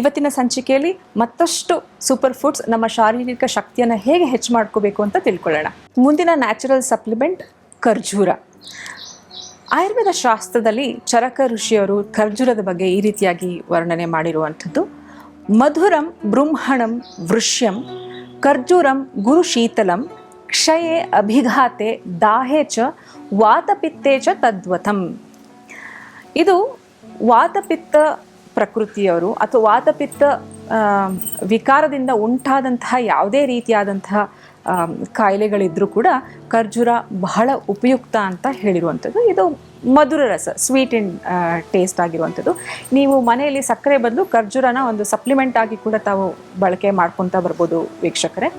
ಇವತ್ತಿನ ಸಂಚಿಕೆಯಲ್ಲಿ ಮತ್ತಷ್ಟು ಸೂಪರ್ ಫುಡ್ಸ್, ನಮ್ಮ ಶಾರೀರಿಕ ಶಕ್ತಿಯನ್ನು ಹೇಗೆ ಹೆಚ್ಚು ಮಾಡ್ಕೋಬೇಕು ಅಂತ ತಿಳ್ಕೊಳ್ಳೋಣ. ಮುಂದಿನ ನ್ಯಾಚುರಲ್ ಸಪ್ಲಿಮೆಂಟ್, ಖರ್ಜೂರ. ಆಯುರ್ವೇದ ಶಾಸ್ತ್ರದಲ್ಲಿ ಚರಕ ಋಷಿಯವರು ಖರ್ಜೂರದ ಬಗ್ಗೆ ಈ ರೀತಿಯಾಗಿ ವರ್ಣನೆ ಮಾಡಿರುವಂಥದ್ದು. ಮಧುರಂ ಬೃಂಹಣಂ ವೃಷ್ಯಂ, ಖರ್ಜೂರಂ ಗುರು ಶೀತಲಂ, ಕ್ಷಯೇ ಅಭಿಘಾತೆ ದಾಹೆ ಚ, ವಾತಪಿತ್ತೇ ಚ ತದ್ವತಂ. ಇದು ವಾತಪಿತ್ತ ಪ್ರಕೃತಿಯವರು ಅಥವಾ ವಾತಪಿತ್ತ ವಿಕಾರದಿಂದ ಉಂಟಾದಂತಹ ಯಾವುದೇ ರೀತಿಯಾದಂತಹ ಕಾಯಿಲೆಗಳಿದ್ರೂ ಕೂಡ ಖರ್ಜೂರ ಬಹಳ ಉಪಯುಕ್ತ ಅಂತ ಹೇಳಿರುವಂಥದ್ದು. ಇದು ಮಧುರ ರಸ ಸ್ವೀಟ್ ಇನ್ ಟೇಸ್ಟ್ ಆಗಿರುವಂಥದ್ದು. ನೀವು ಮನೆಯಲ್ಲಿ ಸಕ್ಕರೆ ಬದಲು ಖರ್ಜೂರನ ಒಂದು ಸಪ್ಲಿಮೆಂಟ್ ಆಗಿ ಕೂಡ ತಾವು ಬಳಕೆ ಮಾಡ್ಕೊತಾ ಬರ್ಬೋದು ವೀಕ್ಷಕರೇ.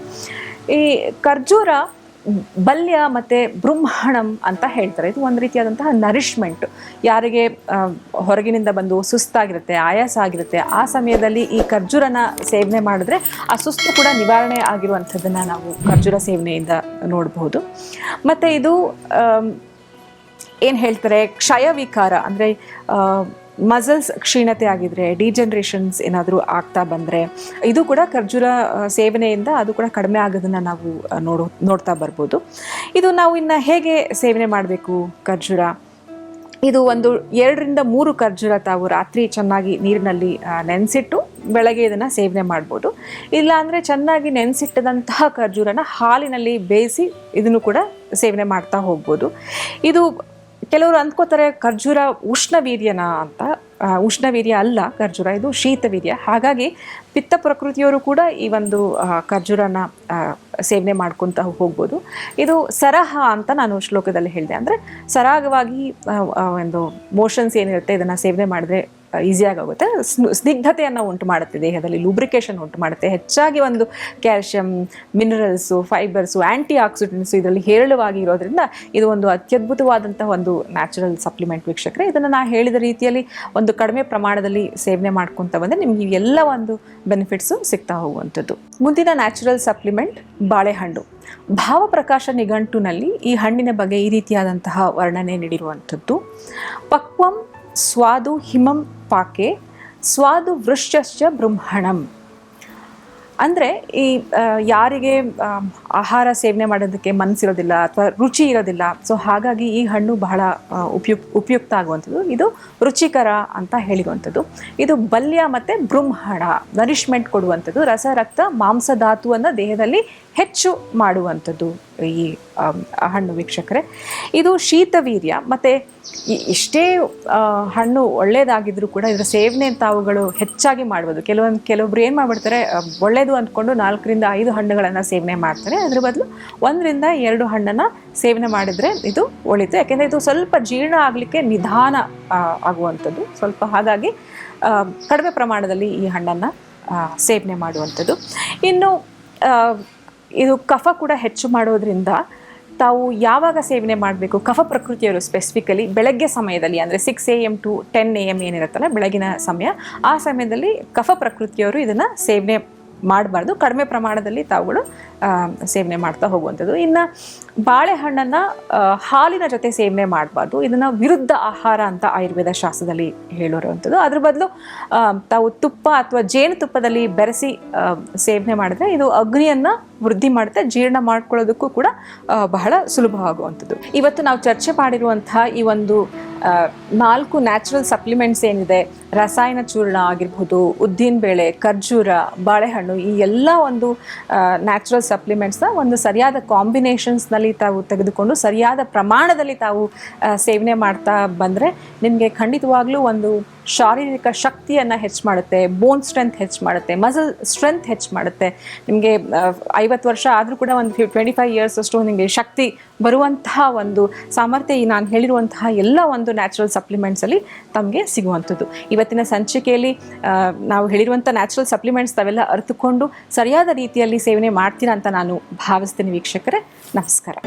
ಈ ಖರ್ಜೂರ ಬಲ್ಯ ಮತ್ತು ಬೃಂಹಣಂ ಅಂತ ಹೇಳ್ತಾರೆ. ಇದು ಒಂದು ರೀತಿಯಾದಂತಹ ನರಿಷ್ಮೆಂಟ್ ಯಾರಿಗೆ ಹೊರಗಿನಿಂದ ಬಂದು ಸುಸ್ತಾಗಿರುತ್ತೆ, ಆಯಾಸ ಆಗಿರುತ್ತೆ, ಆ ಸಮಯದಲ್ಲಿ ಈ ಖರ್ಜೂರನ ಸೇವನೆ ಮಾಡಿದ್ರೆ ಆ ಸುಸ್ತು ಕೂಡ ನಿವಾರಣೆ ಆಗಿರುವಂಥದ್ದನ್ನು ನಾವು ಖರ್ಜೂರ ಸೇವನೆಯಿಂದ ನೋಡಬಹುದು ಮತ್ತು ಇದು ಏನು ಹೇಳ್ತಾರೆ ಕ್ಷಯ ವಿಕಾರ ಅಂದರೆ ಮಸಲ್ಸ್ ಕ್ಷೀಣತೆ ಆಗಿದ್ರೆ ಡಿಜನ್ರೇಷನ್ಸ್ ಏನಾದರೂ ಆಗ್ತಾ ಬಂದರೆ, ಇದು ಕೂಡ ಖರ್ಜೂರ ಸೇವನೆಯಿಂದ ಅದು ಕೂಡ ಕಡಿಮೆ ಆಗೋದನ್ನು ನಾವು ನೋಡೋ, ನೋಡ್ತಾ ಬರ್ಬೋದು. ಇದು ನಾವು ಇನ್ನು ಹೇಗೆ ಸೇವನೆ ಮಾಡಬೇಕು ಖರ್ಜೂರ? ಇದು ಒಂದು ಎರಡರಿಂದ ಮೂರು ಖರ್ಜೂರ ತಾವು ರಾತ್ರಿ ಚೆನ್ನಾಗಿ ನೀರಿನಲ್ಲಿ ನೆನೆಸಿಟ್ಟು ಬೆಳಗ್ಗೆ ಇದನ್ನು ಸೇವನೆ ಮಾಡ್ಬೋದು. ಇಲ್ಲ ಅಂದರೆ ಚೆನ್ನಾಗಿ ನೆನೆಸಿಟ್ಟದಂತಹ ಖರ್ಜೂರನ ಹಾಲಿನಲ್ಲಿ ಬೇಯಿಸಿ ಇದನ್ನು ಕೂಡ ಸೇವನೆ ಮಾಡ್ತಾ ಹೋಗ್ಬೋದು. ಇದು ಕೆಲವರು ಅಂದ್ಕೋತಾರೆ ಖರ್ಜೂರ ಉಷ್ಣವೀರ್ಯನ ಅಂತ. ಉಷ್ಣ ಉಷ್ಣವೀರ್ಯ ಅಲ್ಲ ಖರ್ಜೂರ, ಇದು ಶೀತವೀರ್ಯ. ಹಾಗಾಗಿ ಪಿತ್ತ ಪ್ರಕೃತಿಯವರು ಕೂಡ ಈ ಒಂದು ಖರ್ಜೂರನ ಸೇವನೆ ಮಾಡ್ಕೊತ ಹೋಗ್ಬೋದು. ಇದು ಸರಹ ಅಂತ ನಾನು ಶ್ಲೋಕದಲ್ಲಿ ಹೇಳಿದೆ. ಅಂದರೆ ಸರಾಗವಾಗಿ ಒಂದು ಮೋಷನ್ಸ್ ಏನಿರುತ್ತೆ, ಇದನ್ನು ಸೇವನೆ ಮಾಡಿದ್ರೆ ಈಸಿಯಾಗಿ ಆಗುತ್ತೆ ಸ್ನಿಗ್ಧತೆಯನ್ನು ಉಂಟು ಮಾಡುತ್ತೆ ದೇಹದಲ್ಲಿ ಲೂಬ್ರಿಕೇಶನ್ ಉಂಟು ಮಾಡುತ್ತೆ. ಹೆಚ್ಚಾಗಿ ಒಂದು calcium minerals fibres antioxidants ಇದರಲ್ಲಿ ಹೇರಳವಾಗಿ ಇರೋದ್ರಿಂದ ಇದು ಒಂದು ಅತ್ಯದ್ಭುತವಾದಂತಹ ಒಂದು ನ್ಯಾಚುರಲ್ ಸಪ್ಲಿಮೆಂಟ್ ವೀಕ್ಷಕರೇ. ಇದನ್ನು ನಾನು ಹೇಳಿದ ರೀತಿಯಲ್ಲಿ ಒಂದು ಕಡಿಮೆ ಪ್ರಮಾಣದಲ್ಲಿ ಸೇವನೆ ಮಾಡ್ಕೊತ ಬಂದರೆ ನಿಮಗೆ ಎಲ್ಲ ಒಂದು ಬೆನಿಫಿಟ್ಸು ಸಿಗ್ತಾ ಹೋಗುವಂಥದ್ದು. ಮುಂದಿನ ನ್ಯಾಚುರಲ್ ಸಪ್ಲಿಮೆಂಟ್ ಬಾಳೆಹಣ್ಣು. ಭಾವಪ್ರಕಾಶ ನಿಘಂಟುನಲ್ಲಿ ಈ ಹಣ್ಣಿನ ಬಗ್ಗೆ ಈ ರೀತಿಯಾದಂತಹ ವರ್ಣನೆ ನೀಡಿರುವಂಥದ್ದು. ಪಕ್ವಂ ಸ್ವಾದು ಹಿಮಂ ಪಾಕೆ, ಸ್ವಾದು ವೃಶ್ಚಶ್ಚ ಬ್ರಹ್ಮಣಂ. ಅಂದರೆ ಈ ಯಾರಿಗೆ ಆಹಾರ ಸೇವನೆ ಮಾಡೋದಕ್ಕೆ ಮನಸ್ಸಿರೋದಿಲ್ಲ ಅಥವಾ ರುಚಿ ಇರೋದಿಲ್ಲ, ಸೊ ಹಾಗಾಗಿ ಈ ಹಣ್ಣು ಬಹಳ ಉಪಯುಕ್, ಉಪಯುಕ್ತ ಆಗುವಂಥದ್ದು. ಇದು ರುಚಿಕರ ಅಂತ ಹೇಳಿರುವಂಥದ್ದು. ಇದು ಬಲ್ಯ ಮತ್ತು ಬೃಂಹಣ ನರಿಶ್ಮೆಂಟ್ ಕೊಡುವಂಥದ್ದು. ರಸ, ರಕ್ತ, ಮಾಂಸಧಾತುವನ್ನು ದೇಹದಲ್ಲಿ ಹೆಚ್ಚು ಮಾಡುವಂಥದ್ದು ಈ ಹಣ್ಣು ವೀಕ್ಷಕರೇ. ಇದು ಶೀತವೀರ್ಯ. ಮತ್ತು ಇಷ್ಟೇ ಹಣ್ಣು ಒಳ್ಳೆಯದಾಗಿದ್ರೂ ಕೂಡ ಇದರ ಸೇವನೆ ತಾವುಗಳು ಹೆಚ್ಚಾಗಿ ಮಾಡ್ಬೋದು. ಕೆಲವೊಂದು, ಕೆಲವೊಬ್ರು ಏನು ಮಾಡಿಬಿಡ್ತಾರೆ ಒಳ್ಳೆಯದು ಅಂದ್ಕೊಂಡು ನಾಲ್ಕರಿಂದ ಐದು ಹಣ್ಣುಗಳನ್ನು ಸೇವನೆ ಮಾಡ್ತಾರೆ. ಅದ್ರ ಬದಲು ಒಂದರಿಂದ ಎರಡು ಹಣ್ಣನ್ನು ಸೇವನೆ ಮಾಡಿದರೆ ಇದು ಒಳಿತು ಯಾಕೆಂದರೆ ಇದು ಸ್ವಲ್ಪ ಜೀರ್ಣ ಆಗಲಿಕ್ಕೆ ನಿಧಾನ ಆಗುವಂಥದ್ದು. ಸ್ವಲ್ಪ ಹಾಗಾಗಿ ಕಡಿಮೆ ಪ್ರಮಾಣದಲ್ಲಿ ಈ ಹಣ್ಣನ್ನು ಸೇವನೆ ಮಾಡುವಂಥದ್ದು. ಇನ್ನು ಇದು ಕಫ ಕೂಡ ಹೆಚ್ಚು ಮಾಡೋದ್ರಿಂದ ತಾವು ಯಾವಾಗ ಸೇವನೆ ಮಾಡಬೇಕು? ಕಫ ಪ್ರಕೃತಿಯವರು ಸ್ಪೆಸಿಫಿಕಲಿ ಬೆಳಗ್ಗೆ ಸಮಯದಲ್ಲಿ, ಅಂದರೆ six A M to ten A M ಏನಿರುತ್ತಲ್ಲ, ಬೆಳಗಿನ ಸಮಯ, ಆ ಸಮಯದಲ್ಲಿ ಕಫ ಪ್ರಕೃತಿಯವರು ಇದನ್ನು ಸೇವನೆ ಮಾಡಬಾರ್ದು. ಕಡಿಮೆ ಪ್ರಮಾಣದಲ್ಲಿ ತಾವುಗಳು ಸೇವನೆ ಮಾಡ್ತಾ ಹೋಗುವಂಥದ್ದು. ಇನ್ನು ಬಾಳೆಹಣ್ಣನ್ನು ಹಾಲಿನ ಜೊತೆ ಸೇವನೆ ಮಾಡಬಾರ್ದು. ಇದನ್ನು ವಿರುದ್ಧ ಆಹಾರ ಅಂತ ಆಯುರ್ವೇದ ಶಾಸ್ತ್ರದಲ್ಲಿ ಹೇಳಿರುವಂಥದ್ದು. ಅದ್ರ ಬದಲು ತಾವು ತುಪ್ಪ ಅಥವಾ ಜೇನುತುಪ್ಪದಲ್ಲಿ ಬೆರೆಸಿ ಸೇವನೆ ಮಾಡಿದ್ರೆ ಇದು ಅಗ್ನಿಯನ್ನು ವೃದ್ಧಿ ಮಾಡುತ್ತೆ. ಜೀರ್ಣ ಮಾಡ್ಕೊಳ್ಳೋದಕ್ಕೂ ಕೂಡ ಬಹಳ ಸುಲಭವಾಗುವಂಥದ್ದು. ಇವತ್ತು ನಾವು ಚರ್ಚೆ ಮಾಡಿರುವಂತಹ ಈ ಒಂದು ನಾಲ್ಕು ನ್ಯಾಚುರಲ್ ಸಪ್ಲಿಮೆಂಟ್ಸ್ ಏನಿದೆ? ರಸಾಯನ ಚೂರ್ಣ ಆಗಿರ್ಬೋದು, ಉದ್ದಿನ ಬೇಳೆ, ಖರ್ಜೂರ, ಬಾಳೆಹಣ್ಣು, ಈ ಎಲ್ಲ ಒಂದು ನ್ಯಾಚುರಲ್ ಸಪ್ಲಿಮೆಂಟ್ಸ್ನ ಒಂದು ಸರಿಯಾದ ಕಾಂಬಿನೇಷನ್ಸ್ನಲ್ಲಿ ತಾವು ತೆಗೆದುಕೊಂಡು, ಸರಿಯಾದ ಪ್ರಮಾಣದಲ್ಲಿ ತಾವು ಸೇವನೆ ಮಾಡ್ತಾ ಬಂದರೆ ನಿಮಗೆ ಖಂಡಿತವಾಗ್ಲೂ ಒಂದು ಶಾರೀರಿಕ ಶಕ್ತಿಯನ್ನು ಹೆಚ್ಚು ಮಾಡುತ್ತೆ ಬೋನ್ ಸ್ಟ್ರೆಂತ್ ಹೆಚ್ಚು ಮಾಡುತ್ತೆ ಮಸಲ್ ಸ್ಟ್ರೆಂತ್ ಹೆಚ್ಚು ಮಾಡುತ್ತೆ. ನಿಮಗೆ ಐವತ್ತು ವರ್ಷ ಆದರೂ ಕೂಡ ಒಂದು ಟ್ವೆಂಟಿ ಫೈವ್ ಇಯರ್ಸ್ ಅಷ್ಟು ನಿಮಗೆ ಶಕ್ತಿ ಬರುವಂತಹ ಒಂದು ಸಾಮರ್ಥ್ಯ ಈ ನಾನು ಹೇಳಿರುವಂತಹ ಎಲ್ಲ ಒಂದು ನ್ಯಾಚುರಲ್ ಸಪ್ಲಿಮೆಂಟ್ಸಲ್ಲಿ ತಮಗೆ ಸಿಗುವಂಥದ್ದು. ಇವತ್ತಿನ ಸಂಚಿಕೆಯಲ್ಲಿ ನಾವು ಹೇಳಿರುವಂಥ ನ್ಯಾಚುರಲ್ ಸಪ್ಲಿಮೆಂಟ್ಸ್ ತಾವೆಲ್ಲ ಅರಿತುಕೊಂಡು ಸರಿಯಾದ ರೀತಿಯಲ್ಲಿ ಸೇವನೆ ಮಾಡ್ತೀರಾ ಅಂತ ನಾನು ಭಾವಿಸ್ತೀನಿ ವೀಕ್ಷಕರೇ. ನಮಸ್ಕಾರ.